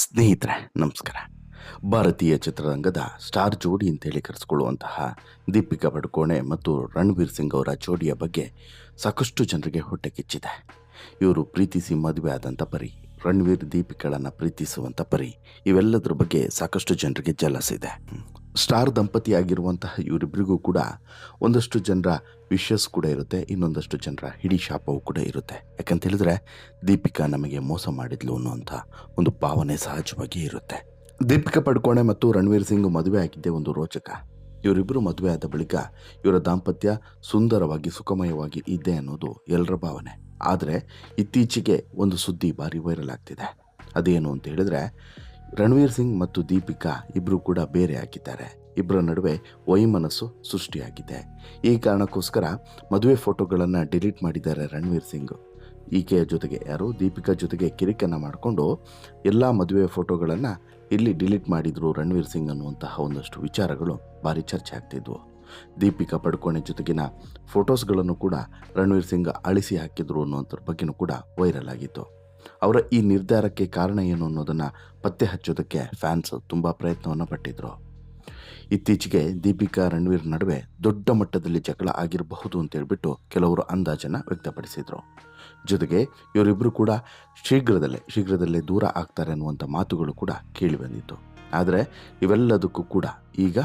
ಸ್ನೇಹಿತರೆ, ನಮಸ್ಕಾರ. ಭಾರತೀಯ ಚಿತ್ರರಂಗದ ಸ್ಟಾರ್ ಜೋಡಿ ಅಂತೇಳಿ ಕರೆಸ್ಕೊಳ್ಳುವಂತಹ ದೀಪಿಕಾ ಪಡುಕೋಣೆ ಮತ್ತು ರಣವೀರ್ ಸಿಂಗ್ ಅವರ ಜೋಡಿಯ ಬಗ್ಗೆ ಸಾಕಷ್ಟು ಜನರಿಗೆ ಹೊಟ್ಟೆ ಕಿಚ್ಚಿದೆ. ಇವರು ಪ್ರೀತಿಸಿ ಮದುವೆ ಆದಂಥ ಪರಿ, ರಣವೀರ್ ದೀಪಿಕಾಳನ್ನು ಪ್ರೀತಿಸುವಂಥ ಪರಿ, ಇವೆಲ್ಲದರ ಬಗ್ಗೆ ಸಾಕಷ್ಟು ಜನರಿಗೆ ಜಲಸಿದೆ ಸ್ಟಾರ್ ದಂಪತಿಯಾಗಿರುವಂತಹ ಇವರಿಬ್ಬರಿಗೂ ಕೂಡ ಒಂದಷ್ಟು ಜನರ ವಿಶಸ್ ಕೂಡ ಇರುತ್ತೆ, ಇನ್ನೊಂದಷ್ಟು ಜನರ ಹಿಡಿ ಶಾಪವೂ ಕೂಡ ಇರುತ್ತೆ. ಯಾಕಂತ ಹೇಳಿದ್ರೆ ದೀಪಿಕಾ ನಮಗೆ ಮೋಸ ಮಾಡಿದ್ಲು ಅನ್ನುವಂಥ ಒಂದು ಭಾವನೆ ಸಹಜವಾಗಿ ಇರುತ್ತೆ. ದೀಪಿಕಾ ಪಡ್ಕೋಣೆ ಮತ್ತು ರಣವೀರ್ ಸಿಂಗ್ ಮದುವೆ ಆಗಿದ್ದೆ ಒಂದು ರೋಚಕ. ಇವರಿಬ್ಬರು ಮದುವೆ ಆದ ಬಳಿಕ ಇವರ ದಾಂಪತ್ಯ ಸುಂದರವಾಗಿ, ಸುಖಮಯವಾಗಿ ಇದೆ ಅನ್ನೋದು ಎಲ್ಲರ ಭಾವನೆ. ಆದರೆ ಇತ್ತೀಚೆಗೆ ಒಂದು ಸುದ್ದಿ ಭಾರಿ ವೈರಲ್ ಆಗ್ತಿದೆ. ಅದೇನು ಅಂತ ಹೇಳಿದ್ರೆ ರಣವೀರ್ ಸಿಂಗ್ ಮತ್ತು ದೀಪಿಕಾ ಇಬ್ಬರು ಕೂಡ ಬೇರೆ ಆಗಿದ್ದಾರೆ. ಇಬ್ಬರ ನಡುವೆ ವೈಮನಸ್ಸು ಸೃಷ್ಟಿಯಾಗಿದೆ. ಈ ಕಾರಣಕ್ಕೋಸ್ಕರ ಮದುವೆ ಫೋಟೋಗಳನ್ನು ಡಿಲೀಟ್ ಮಾಡಿದ್ದಾರೆ ರಣವೀರ್ ಸಿಂಗ್. ಈಕೆಯ ಜೊತೆಗೆ ಯಾರು ದೀಪಿಕಾ ಜೊತೆಗೆ ಕಿರಿಕನ್ನು ಮಾಡಿಕೊಂಡು ಎಲ್ಲ ಮದುವೆ ಫೋಟೋಗಳನ್ನು ಇಲ್ಲಿ ಡಿಲೀಟ್ ಮಾಡಿದ್ರು ರಣವೀರ್ ಸಿಂಗ್ ಅನ್ನುವಂತಹ ಒಂದಷ್ಟು ವಿಚಾರಗಳು ಭಾರಿ ಚರ್ಚೆ ಆಗ್ತಿದ್ವು. ದೀಪಿಕಾ ಪಡ್ಕೋಣೆ ಜೊತೆಗಿನ ಫೋಟೋಸ್ಗಳನ್ನು ಕೂಡ ರಣವೀರ್ ಸಿಂಗ್ ಅಳಿಸಿ ಹಾಕಿದ್ರು ಅನ್ನುವಂಥದ್ರ ಬಗ್ಗೆನೂ ಕೂಡ ವೈರಲ್ ಆಗಿತ್ತು. ಅವರ ಈ ನಿರ್ಧಾರಕ್ಕೆ ಕಾರಣ ಏನು ಅನ್ನೋದನ್ನು ಪತ್ತೆ ಹಚ್ಚೋದಕ್ಕೆ ಫ್ಯಾನ್ಸ್ ತುಂಬ ಪ್ರಯತ್ನವನ್ನು ಪಟ್ಟಿದ್ರು. ಇತ್ತೀಚೆಗೆ ದೀಪಿಕಾ ರಣವೀರ್ ನಡುವೆ ದೊಡ್ಡ ಮಟ್ಟದಲ್ಲಿ ಜಗಳ ಆಗಿರಬಹುದು ಅಂತ ಹೇಳಿಬಿಟ್ಟು ಕೆಲವರು ಅಂದಾಜನ್ನು ವ್ಯಕ್ತಪಡಿಸಿದರು. ಜೊತೆಗೆ ಇವರಿಬ್ಬರು ಕೂಡ ಶೀಘ್ರದಲ್ಲೇ ಶೀಘ್ರದಲ್ಲೇ ದೂರ ಆಗ್ತಾರೆ ಅನ್ನುವಂಥ ಮಾತುಗಳು ಕೂಡ ಕೇಳಿ ಬಂದಿತ್ತು. ಆದರೆ ಇವೆಲ್ಲದಕ್ಕೂ ಕೂಡ ಈಗ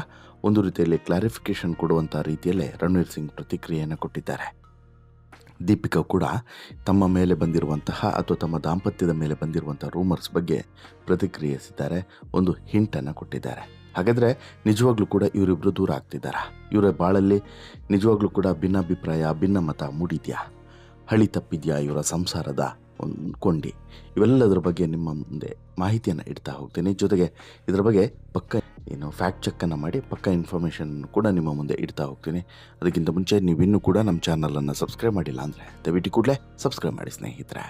ಒಂದು ರೀತಿಯಲ್ಲಿ ಕ್ಲಾರಿಫಿಕೇಶನ್ ಕೊಡುವಂಥ ರೀತಿಯಲ್ಲೇ ರಣವೀರ್ ಸಿಂಗ್ ಪ್ರತಿಕ್ರಿಯೆಯನ್ನು ಕೊಟ್ಟಿದ್ದಾರೆ. ದೀಪಿಕಾ ಕೂಡ ತಮ್ಮ ಮೇಲೆ ಬಂದಿರುವಂತಹ ಅಥವಾ ತಮ್ಮ ದಾಂಪತ್ಯದ ಮೇಲೆ ಬಂದಿರುವಂಥ ರೂಮರ್ಸ್ ಬಗ್ಗೆ ಪ್ರತಿಕ್ರಿಯಿಸಿದ್ದಾರೆ, ಒಂದು ಹಿಂಟನ್ನು ಕೊಟ್ಟಿದ್ದಾರೆ. ಹಾಗಾದರೆ ನಿಜವಾಗ್ಲೂ ಕೂಡ ಇವರಿಬ್ಬರು ದೂರ ಆಗ್ತಿದ್ದಾರೆ? ಇವರ ಬಾಳಲ್ಲಿ ನಿಜವಾಗ್ಲೂ ಕೂಡ ಭಿನ್ನಾಭಿಪ್ರಾಯ, ಭಿನ್ನ ಮತ ಮೂಡಿದ್ಯಾ? ಹಳಿ ತಪ್ಪಿದೆಯಾ ಇವರ ಸಂಸಾರದ ಒಂದು ಕೊಂಡಿ? ಇವೆಲ್ಲದರ ಬಗ್ಗೆ ನಿಮ್ಮ ಮುಂದೆ ಮಾಹಿತಿಯನ್ನು ಇಡ್ತಾ ಹೋಗ್ತೀನಿ. ಜೊತೆಗೆ ಇದರ ಬಗ್ಗೆ ಪಕ್ಕ ಏನು ಫ್ಯಾಕ್ಟ್ ಚೆಕ್ಕನ್ನು ಮಾಡಿ ಪಕ್ಕ ಇನ್ಫಾರ್ಮೇಷನ್ ಕೂಡ ನಿಮ್ಮ ಮುಂದೆ ಇಡ್ತಾ ಹೋಗ್ತೀನಿ. ಅದಕ್ಕಿಂತ ಮುಂಚೆ ನೀವಿನ್ನೂ ಕೂಡ ನಮ್ಮ ಚಾನಲನ್ನು ಸಬ್ಸ್ಕ್ರೈಬ್ ಮಾಡಿಲ್ಲ ಅಂದರೆ ದಯವಿಟ್ಟು ಕೂಡಲೇ ಸಬ್ಸ್ಕ್ರೈಬ್ ಮಾಡಿ ಸ್ನೇಹಿತರೆ.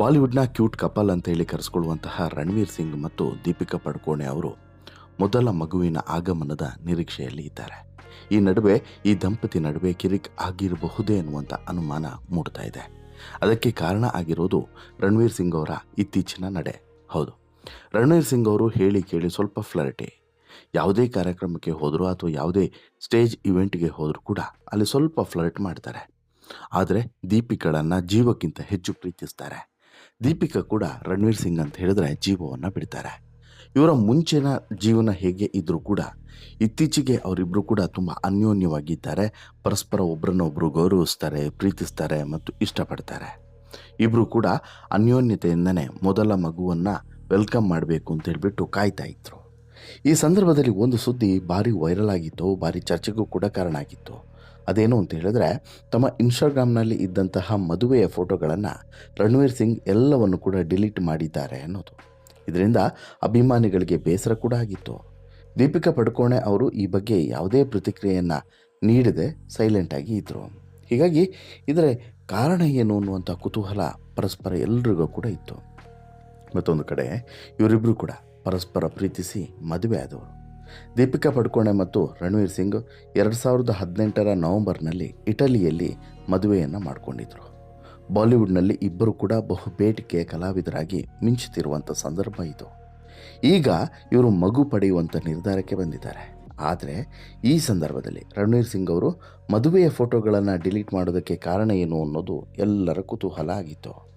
ಬಾಲಿವುಡ್ನ ಕ್ಯೂಟ್ ಕಪಲ್ ಅಂತ ಹೇಳಿ ಕರೆಸ್ಕೊಳ್ಳುವಂತಹ ರಣವೀರ್ ಸಿಂಗ್ ಮತ್ತು ದೀಪಿಕಾ ಪಡ್ಕೋಣೆ ಅವರು ಮೊದಲ ಮಗುವಿನ ಆಗಮನದ ನಿರೀಕ್ಷೆಯಲ್ಲಿ ಇದ್ದಾರೆ. ಈ ನಡುವೆ, ಈ ದಂಪತಿ ನಡುವೆ ಕಿರಿಕ್ ಆಗಿರಬಹುದೇ ಅನ್ನುವಂಥ ಅನುಮಾನ ಮೂಡ್ತಾ ಇದೆ. ಅದಕ್ಕೆ ಕಾರಣ ಆಗಿರೋದು ರಣವೀರ್ ಸಿಂಗ್ ಅವರ ಇತ್ತೀಚಿನ ನಡೆ. ಹೌದು. ರಣವೀರ್ ಸಿಂಗ್ ಅವರು ಹೇಳಿ ಕೇಳಿ ಸ್ವಲ್ಪ ಫ್ಲರ್ಟಿ ಯಾವುದೇ ಕಾರ್ಯಕ್ರಮಕ್ಕೆ ಹೋದರೂ ಅಥವಾ ಯಾವುದೇ ಸ್ಟೇಜ್ ಇವೆಂಟ್ಗೆ ಹೋದರೂ ಕೂಡ ಅಲ್ಲಿ ಸ್ವಲ್ಪ ಫ್ಲರ್ಟ್ ಮಾಡ್ತಾರೆ. ಆದರೆ ದೀಪಿಕಳನ್ನು ಜೀವಕ್ಕಿಂತ ಹೆಚ್ಚು ಪ್ರೀತಿಸ್ತಾರೆ. ದೀಪಿಕಾ ಕೂಡ ರಣವೀರ್ ಸಿಂಗ್ ಅಂತ ಹೇಳಿದ್ರೆ ಜೀವವನ್ನು ಬಿಡ್ತಾರೆ. ಇವರ ಮುಂಚಿನ ಜೀವನ ಹೇಗೆ ಇದ್ದರೂ ಕೂಡ ಇತ್ತೀಚೆಗೆ ಅವರಿಬ್ಬರು ಕೂಡ ತುಂಬ ಅನ್ಯೋನ್ಯವಾಗಿದ್ದಾರೆ. ಪರಸ್ಪರ ಒಬ್ಬರನ್ನೊಬ್ಬರು ಗೌರವಿಸ್ತಾರೆ, ಪ್ರೀತಿಸ್ತಾರೆ ಮತ್ತು ಇಷ್ಟಪಡ್ತಾರೆ. ಇಬ್ಬರು ಕೂಡ ಅನ್ಯೋನ್ಯತೆಯಿಂದನೇ ಮೊದಲ ಮಗುವನ್ನು ವೆಲ್ಕಮ್ ಮಾಡಬೇಕು ಅಂತ ಹೇಳಿಬಿಟ್ಟು ಕಾಯ್ತಾ ಇದ್ರು. ಈ ಸಂದರ್ಭದಲ್ಲಿ ಒಂದು ಸುದ್ದಿ ಭಾರಿ ವೈರಲ್ ಆಗಿತ್ತು, ಭಾರಿ ಚರ್ಚೆಗೂ ಕೂಡ ಕಾರಣ ಆಗಿತ್ತು. ಅದೇನು ಅಂತ ಹೇಳಿದ್ರೆ, ತಮ್ಮ ಇನ್ಸ್ಟಾಗ್ರಾಮ್ನಲ್ಲಿ ಇದ್ದಂತಹ ಮದುವೆಯ ಫೋಟೋಗಳನ್ನು ರಣವೀರ್ ಸಿಂಗ್ ಎಲ್ಲವನ್ನು ಕೂಡ ಡಿಲೀಟ್ ಮಾಡಿದ್ದಾರೆ ಅನ್ನೋದು. ಇದರಿಂದ ಅಭಿಮಾನಿಗಳಿಗೆ ಬೇಸರ ಕೂಡ ಆಗಿತ್ತು. ದೀಪಿಕಾ ಪಡುಕೋಣೆ ಅವರು ಈ ಬಗ್ಗೆ ಯಾವುದೇ ಪ್ರತಿಕ್ರಿಯೆಯನ್ನು ನೀಡದೆ ಸೈಲೆಂಟಾಗಿ ಇದ್ದರು ಹೀಗಾಗಿ, ಇದರ ಕಾರಣ ಏನು ಅನ್ನುವಂಥ ಕುತೂಹಲ ಪರಸ್ಪರ ಎಲ್ರಿಗೂ ಕೂಡ ಇತ್ತು. ಮತ್ತೊಂದು ಕಡೆ ಇವರಿಬ್ಬರು ಕೂಡ ಪರಸ್ಪರ ಪ್ರೀತಿಸಿ ಮದುವೆ ಆದವರು. ದೀಪಿಕಾ ಪಡುಕೋಣೆ ಮತ್ತು ರಣವೀರ್ ಸಿಂಗ್ ಎರಡು ಸಾವಿರದ ಹದಿನೆಂಟರ ನವೆಂಬರ್ನಲ್ಲಿ ಇಟಲಿಯಲ್ಲಿ ಮದುವೆಯನ್ನು ಮಾಡಿಕೊಂಡಿದ್ದರು ಬಾಲಿವುಡ್ನಲ್ಲಿ ಇಬ್ಬರು ಕೂಡ ಬಹು ಬೇಟಿಕೆ ಕಲಾವಿದರಾಗಿ ಮಿಂಚುತ್ತಿರುವಂಥ ಸಂದರ್ಭ ಇದು. ಈಗ ಇವರು ಮಗು ಪಡೆಯುವಂಥ ನಿರ್ಧಾರಕ್ಕೆ ಬಂದಿದ್ದಾರೆ. ಆದರೆ ಈ ಸಂದರ್ಭದಲ್ಲಿ ರಣವೀರ್ ಸಿಂಗ್ ಅವರು ಮದುವೆಯ ಫೋಟೋಗಳನ್ನು ಡಿಲೀಟ್ ಮಾಡೋದಕ್ಕೆ ಕಾರಣ ಏನು ಅನ್ನೋದು ಎಲ್ಲರ ಕುತೂಹಲ ಆಗಿತ್ತು.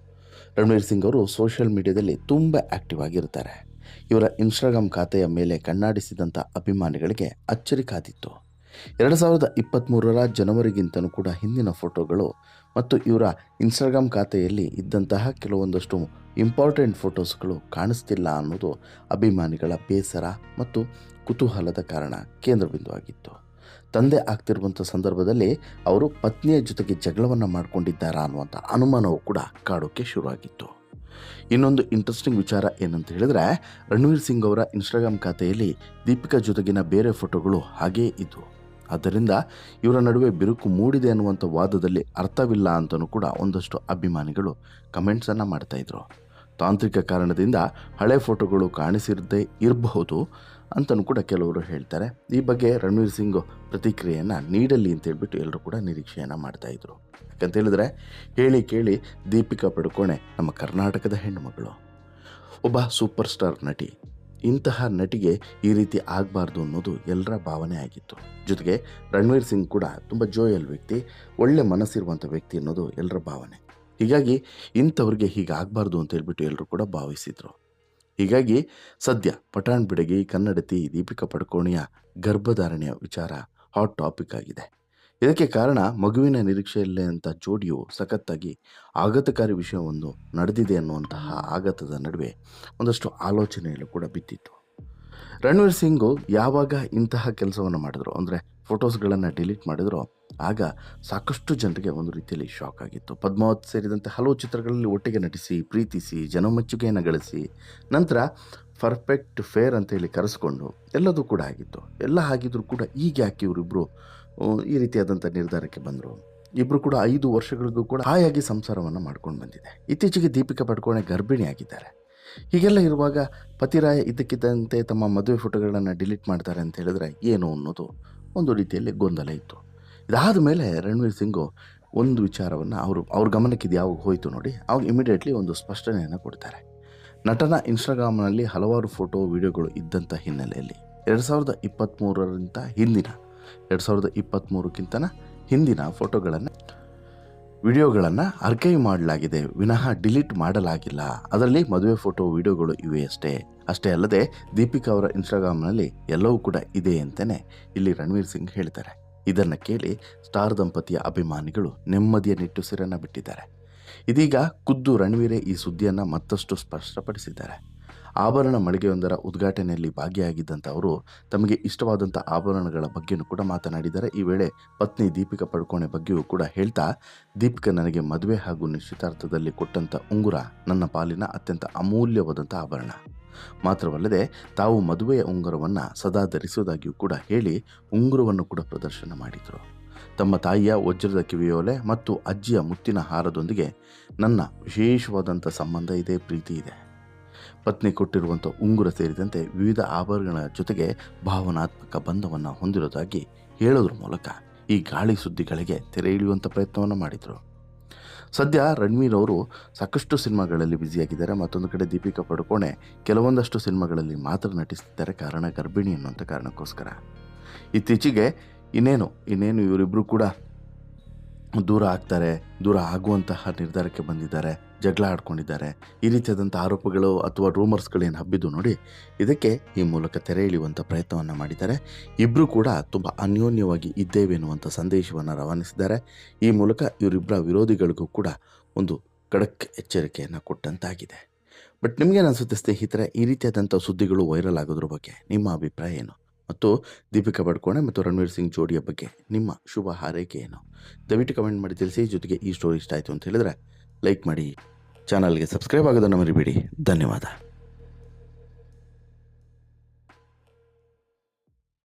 ರಣವೀರ್ ಸಿಂಗ್ ಅವರು ಸೋಷಿಯಲ್ ಮೀಡಿಯಾದಲ್ಲಿ ತುಂಬ ಆ್ಯಕ್ಟಿವ್ ಆಗಿರ್ತಾರೆ. ಇವರ ಇನ್ಸ್ಟಾಗ್ರಾಮ್ ಖಾತೆಯ ಮೇಲೆ ಕಣ್ಣಾಡಿಸಿದಂಥ ಅಭಿಮಾನಿಗಳಿಗೆ ಅಚ್ಚರಿ ಕಾದಿತ್ತು. ಎರಡು ಸಾವಿರದ ಇಪ್ಪತ್ತ್ಮೂರರ ಜನವರಿಗಿಂತಲೂ ಕೂಡ ಹಿಂದಿನ ಫೋಟೋಗಳು ಮತ್ತು ಇವರ ಇನ್ಸ್ಟಾಗ್ರಾಮ್ ಖಾತೆಯಲ್ಲಿ ಇದ್ದಂತಹ ಕೆಲವೊಂದಷ್ಟು ಇಂಪಾರ್ಟೆಂಟ್ ಫೋಟೋಸ್ಗಳು ಕಾಣಿಸ್ತಿಲ್ಲ ಅನ್ನೋದು ಅಭಿಮಾನಿಗಳ ಬೇಸರ ಮತ್ತು ಕುತೂಹಲದ ಕಾರಣ ಕೇಂದ್ರಬಿಂದುವಾಗಿತ್ತು. ತಂದೆ ಆಗ್ತಿರುವಂಥ ಸಂದರ್ಭದಲ್ಲಿ ಅವರು ಪತ್ನಿಯ ಜೊತೆಗೆ ಜಗಳವನ್ನು ಮಾಡಿಕೊಂಡಿದ್ದಾರಾ ಅನ್ನುವಂಥ ಅನುಮಾನವು ಕೂಡ ಕಾಡೋಕ್ಕೆ ಶುರುವಾಗಿತ್ತು. ಇನ್ನೊಂದು ಇಂಟ್ರೆಸ್ಟಿಂಗ್ ವಿಚಾರ ಏನಂತ ಹೇಳಿದ್ರೆ, ರಣವೀರ್ ಸಿಂಗ್ ಅವರ ಇನ್ಸ್ಟಾಗ್ರಾಮ್ ಖಾತೆಯಲ್ಲಿ ದೀಪಿಕಾ ಜೊತೆಗಿನ ಬೇರೆ ಫೋಟೋಗಳು ಹಾಗೇ ಇದ್ವು. ಆದ್ದರಿಂದ ಇವರ ನಡುವೆ ಬಿರುಕು ಮೂಡಿದೆ ಅನ್ನುವಂಥ ವಾದದಲ್ಲಿ ಅರ್ಥವಿಲ್ಲ ಅಂತಲೂ ಕೂಡ ಒಂದಷ್ಟು ಅಭಿಮಾನಿಗಳು ಕಮೆಂಟ್ಸನ್ನು ಮಾಡ್ತಾಯಿದ್ರು ತಾಂತ್ರಿಕ ಕಾರಣದಿಂದ ಹಳೆ ಫೋಟೋಗಳು ಕಾಣಿಸಿರದೇ ಇರಬಹುದು. ಅಂತಲೂ ಕೂಡ ಕೆಲವರು ಹೇಳ್ತಾರೆ. ಈ ಬಗ್ಗೆ ರಣವೀರ್ ಸಿಂಗ್ ಪ್ರತಿಕ್ರಿಯೆಯನ್ನು ನೀಡಲಿ ಅಂತ ಹೇಳ್ಬಿಟ್ಟು ಎಲ್ಲರೂ ಕೂಡ ನಿರೀಕ್ಷೆಯನ್ನು ಮಾಡ್ತಾಯಿದ್ರು ಯಾಕಂತ ಹೇಳಿದ್ರೆ, ಹೇಳಿ ಕೇಳಿ ದೀಪಿಕಾ ಪಡುಕೋಣೆ ನಮ್ಮ ಕರ್ನಾಟಕದ ಹೆಣ್ಣುಮಗಳು. ಒಬ್ಬ ಸೂಪರ್ ಸ್ಟಾರ್ ನಟಿ. ಇಂತಹ ನಟಿಗೆ ಈ ರೀತಿ ಆಗಬಾರ್ದು ಅನ್ನೋದು ಎಲ್ಲರ ಭಾವನೆ ಆಗಿತ್ತು. ಜೊತೆಗೆ ರಣವೀರ್ ಸಿಂಗ್ ಕೂಡ ತುಂಬ ಜೋಯಲ್ ವ್ಯಕ್ತಿ, ಒಳ್ಳೆ ಮನಸ್ಸಿರುವಂಥ ವ್ಯಕ್ತಿ ಅನ್ನೋದು ಎಲ್ಲರ ಭಾವನೆ. ಹೀಗಾಗಿ ಇಂಥವ್ರಿಗೆ ಹೀಗಾಗಬಾರ್ದು ಅಂತ ಹೇಳ್ಬಿಟ್ಟು ಎಲ್ಲರೂ ಕೂಡ ಭಾವಿಸಿದರು. ಹೀಗಾಗಿ ಸದ್ಯ ಪಠಾಣ್ ಬಿಡಗಿ ಕನ್ನಡತಿ ದೀಪಿಕಾ ಪಡುಕೋಣೆಯ ಗರ್ಭಧಾರಣೆಯ ವಿಚಾರ ಹಾಟ್ ಟಾಪಿಕ್ ಆಗಿದೆ. ಇದಕ್ಕೆ ಕಾರಣ ಮಗುವಿನ ನಿರೀಕ್ಷೆಯಲ್ಲೇ ಅಂತ ಜೋಡಿಯು ಸಖತ್ತಾಗಿ ಆಘಾತಕಾರಿ ವಿಷಯವೊಂದು ನಡೆದಿದೆ ಅನ್ನುವಂತಹ ಆಘಾತದ ನಡುವೆ ಒಂದಷ್ಟು ಆಲೋಚನೆಯಲ್ಲೂ ಕೂಡ ಬಿದ್ದಿತ್ತು. ರಣವೀರ್ ಸಿಂಗು ಯಾವಾಗ ಇಂತಹ ಕೆಲಸವನ್ನು ಮಾಡಿದ್ರು? ಅಂದರೆ ಫೋಟೋಸ್ಗಳನ್ನು ಡಿಲೀಟ್ ಮಾಡಿದ್ರು. ಆಗ ಸಾಕಷ್ಟು ಜನರಿಗೆ ಒಂದು ರೀತಿಯಲ್ಲಿ ಶಾಕ್ ಆಗಿತ್ತು. ಪದ್ಮಾವತ್ ಸೇರಿದಂತೆ ಹಲವು ಚಿತ್ರಗಳಲ್ಲಿ ಒಟ್ಟಿಗೆ ನಟಿಸಿ, ಪ್ರೀತಿಸಿ, ಜನಮೆಚ್ಚುಗೆಯನ್ನು ಗಳಿಸಿ, ನಂತರ ಪರ್ಫೆಕ್ಟ್ ಫೇರ್ ಅಂತೇಳಿ ಕರೆಸ್ಕೊಂಡು ಎಲ್ಲದೂ ಕೂಡ ಆಗಿತ್ತು. ಎಲ್ಲ ಆಗಿದ್ರೂ ಕೂಡ ಈಗ ಯಾಕೆ ಇವರಿಬ್ಬರು ಈ ರೀತಿಯಾದಂಥ ನಿರ್ಧಾರಕ್ಕೆ ಬಂದರು? ಇಬ್ಬರು ಕೂಡ ಐದು ವರ್ಷಗಳಿಗೂ ಕೂಡ ಹಾಯಾಗಿ ಸಂಸಾರವನ್ನು ಮಾಡ್ಕೊಂಡು ಬಂದಿದೆ. ಇತ್ತೀಚೆಗೆ ದೀಪಿಕಾ ಪಡ್ಕೋಣೆ ಗರ್ಭಿಣಿ ಆಗಿದ್ದಾರೆ. ಹೀಗೆಲ್ಲ ಇರುವಾಗ ಪತಿರಾಯ ಇದ್ದಕ್ಕಿದ್ದಂತೆ ತಮ್ಮ ಮದುವೆ ಫೋಟೋಗಳನ್ನು ಡಿಲೀಟ್ ಮಾಡ್ತಾರೆ ಅಂತ ಹೇಳಿದ್ರೆ ಏನು ಅನ್ನೋದು? ಒಂದು ರೀತಿಯಲ್ಲಿ ಗೊಂದಲ ಇತ್ತು. ಇದಾದ ಮೇಲೆ ರಣವೀರ್ ಸಿಂಗು ಒಂದು ವಿಚಾರವನ್ನು ಅವರು, ಅವ್ರ ಗಮನಕ್ಕೆ ಇದು ಯಾವಾಗ ಹೋಯಿತು ನೋಡಿ ಅವಾಗ ಇಮಿಡಿಯೇಟ್ಲಿ ಒಂದು ಸ್ಪಷ್ಟನೆಯನ್ನು ಕೊಡ್ತಾರೆ. ನಟನ ಇನ್ಸ್ಟಾಗ್ರಾಮ್ನಲ್ಲಿ ಹಲವಾರು ಫೋಟೋ, ವಿಡಿಯೋಗಳು ಇದ್ದಂಥ ಹಿನ್ನೆಲೆಯಲ್ಲಿ. ಎರಡು ಸಾವಿರದ ಇಪ್ಪತ್ತ್ಮೂರರಿಂದ ಹಿಂದಿನ, ಎರಡು ಸಾವಿರದ ಇಪ್ಪತ್ತ್ಮೂರಕ್ಕಿಂತ ಹಿಂದಿನ ಫೋಟೋಗಳನ್ನು ವಿಡಿಯೋಗಳನ್ನು ಅರ್ಕೈವ್ ಮಾಡಲಾಗಿದೆ, ವಿನಃ ಡಿಲೀಟ್ ಮಾಡಲಾಗಿಲ್ಲ. ಅದರಲ್ಲಿ ಮದುವೆ ಫೋಟೋ ವಿಡಿಯೋಗಳು ಇವೆ ಅಷ್ಟೇ. ಅಷ್ಟೇ ಅಲ್ಲದೆ, ದೀಪಿಕಾ ಅವರ ಇನ್ಸ್ಟಾಗ್ರಾಮ್ನಲ್ಲಿ ಎಲ್ಲವೂ ಕೂಡ ಇದೆ ಅಂತಲೇ ಇಲ್ಲಿ ರಣವೀರ್ ಸಿಂಗ್ ಹೇಳ್ತಾರೆ. ಇದನ್ನು ಕೇಳಿ ಸ್ಟಾರ್ ದಂಪತಿಯ ಅಭಿಮಾನಿಗಳು ನೆಮ್ಮದಿಯ ನಿಟ್ಟುಸಿರನ್ನು ಬಿಟ್ಟಿದ್ದಾರೆ. ಇದೀಗ ಖುದ್ದು ರಣವೀರೇ ಈ ಸುದ್ದಿಯನ್ನು ಮತ್ತಷ್ಟು ಸ್ಪಷ್ಟಪಡಿಸಿದ್ದಾರೆ. ಆಭರಣ ಮಳಿಗೆಯೊಂದರ ಉದ್ಘಾಟನೆಯಲ್ಲಿ ಭಾಗಿಯಾಗಿದ್ದಂಥ ಅವರು ತಮಗೆ ಇಷ್ಟವಾದಂಥ ಆಭರಣಗಳ ಬಗ್ಗೆಯೂ ಕೂಡ ಮಾತನಾಡಿದ್ದಾರೆ. ಈ ವೇಳೆ ಪತ್ನಿ ದೀಪಿಕಾ ಪಡ್ಕೋಣೆ ಬಗ್ಗೆಯೂ ಕೂಡ ಹೇಳ್ತಾ, ದೀಪಿಕಾ ನನಗೆ ಮದುವೆ ಹಾಗೂ ನಿಶ್ಚಿತಾರ್ಥದಲ್ಲಿ ಕೊಟ್ಟಂಥ ಉಂಗುರ, ನನ್ನ ಪಾಲಿನ ಅತ್ಯಂತ ಅಮೂಲ್ಯವಾದಂಥ ಆಭರಣ. ಮಾತ್ರವಲ್ಲದೆ ತಾವು ಮದುವೆಯ ಉಂಗುರವನ್ನು ಸದಾ ಧರಿಸುವುದಾಗಿಯೂ ಕೂಡ ಹೇಳಿ ಉಂಗುರವನ್ನು ಕೂಡ ಪ್ರದರ್ಶನ ಮಾಡಿದರು. ತಮ್ಮ ತಾಯಿಯ ವಜ್ರದ ಕಿವಿಯೋಲೆ ಮತ್ತು ಅಜ್ಜಿಯ ಮುತ್ತಿನ ಹಾರದೊಂದಿಗೆ ನನ್ನ ವಿಶೇಷವಾದಂಥ ಸಂಬಂಧ ಇದೆ, ಪ್ರೀತಿ ಇದೆ. ಪತ್ನಿ ಕೊಟ್ಟಿರುವಂಥ ಉಂಗುರ ಸೇರಿದಂತೆ ವಿವಿಧ ಆಭರಣಗಳ ಜೊತೆಗೆ ಭಾವನಾತ್ಮಕ ಬಂಧವನ್ನು ಹೊಂದಿರೋದಾಗಿ ಹೇಳೋದ್ರ ಮೂಲಕ ಈ ಗಾಳಿ ಸುದ್ದಿಗಳಿಗೆ ತೆರೆ ಇಳಿಯುವಂಥ ಪ್ರಯತ್ನವನ್ನು ಮಾಡಿದರು. ಸದ್ಯ ರಣವೀರ್ ಅವರು ಸಾಕಷ್ಟು ಸಿನಿಮಾಗಳಲ್ಲಿ ಬ್ಯುಸಿಯಾಗಿದ್ದಾರೆ. ಮತ್ತೊಂದು ಕಡೆ ದೀಪಿಕಾ ಪಡುಕೋಣೆ ಕೆಲವೊಂದಷ್ಟು ಸಿನಿಮಾಗಳಲ್ಲಿ ಮಾತ್ರ ನಟಿಸ್ತಿದ್ದಾರೆ. ಕಾರಣ ಗರ್ಭಿಣಿ ಅನ್ನುವಂಥ ಕಾರಣಕ್ಕೋಸ್ಕರ. ಇತ್ತೀಚೆಗೆ ಇನ್ನೇನು ಇನ್ನೇನು ಇವರಿಬ್ಬರು ಕೂಡ ದೂರ ಆಗ್ತಾರೆ, ದೂರ ಆಗುವಂತಹ ನಿರ್ಧಾರಕ್ಕೆ ಬಂದಿದ್ದಾರೆ. ಜಗಳ ಆಡ್ಕೊಂಡಿದ್ದಾರೆ. ಈ ರೀತಿಯಾದಂಥ ಆರೋಪಗಳು ಅಥವಾ ರೂಮರ್ಸ್ಗಳೇನು ಹಬ್ಬಿದ್ದು ನೋಡಿ, ಇದಕ್ಕೆ ಈ ಮೂಲಕ ತೆರೆ ಇಳಿಯುವಂಥ ಪ್ರಯತ್ನವನ್ನು ಮಾಡಿದ್ದಾರೆ. ಇಬ್ಬರೂ ಕೂಡ ತುಂಬ ಅನ್ಯೋನ್ಯವಾಗಿ ಇದ್ದೇವೆ ಎನ್ನುವಂಥ ಸಂದೇಶವನ್ನು ರವಾನಿಸಿದ್ದಾರೆ. ಈ ಮೂಲಕ ಇವರಿಬ್ಬರ ವಿರೋಧಿಗಳಿಗೂ ಕೂಡ ಒಂದು ಖಡಕ್ ಎಚ್ಚರಿಕೆಯನ್ನು ಕೊಟ್ಟಂತಾಗಿದೆ. ಬಟ್ ನಿಮಗೇನು ಅನಿಸುತ್ತೆ ಸ್ನೇಹಿತರೆ, ಈ ರೀತಿಯಾದಂಥ ಸುದ್ದಿಗಳು ವೈರಲ್ ಆಗೋದ್ರ ಬಗ್ಗೆ ನಿಮ್ಮ ಅಭಿಪ್ರಾಯ ಏನು? ಮತ್ತು ದೀಪಿಕಾ ಪಡ್ಕೋಣೆ ಮತ್ತು ರಣವೀರ್ ಸಿಂಗ್ ಜೋಡಿಯ ಬಗ್ಗೆ ನಿಮ್ಮ ಶುಭ ಹಾರೈಕೆ ಏನು? ದಯವಿಟ್ಟು ಕಮೆಂಟ್ ಮಾಡಿ ತಿಳಿಸಿ, ಜೊತೆಗೆ ಈ ಸ್ಟೋರಿ ಇಷ್ಟ ಆಯಿತು ಅಂತ ಹೇಳಿದ್ರೆ ಲೈಕ್ ಮಾಡಿ ಚಾನಲ್ಗೆ ಸಬ್ಸ್ಕ್ರೈಬ್ ಆಗೋದನ್ನು ಮರಿಬೇಡಿ. ಧನ್ಯವಾದ.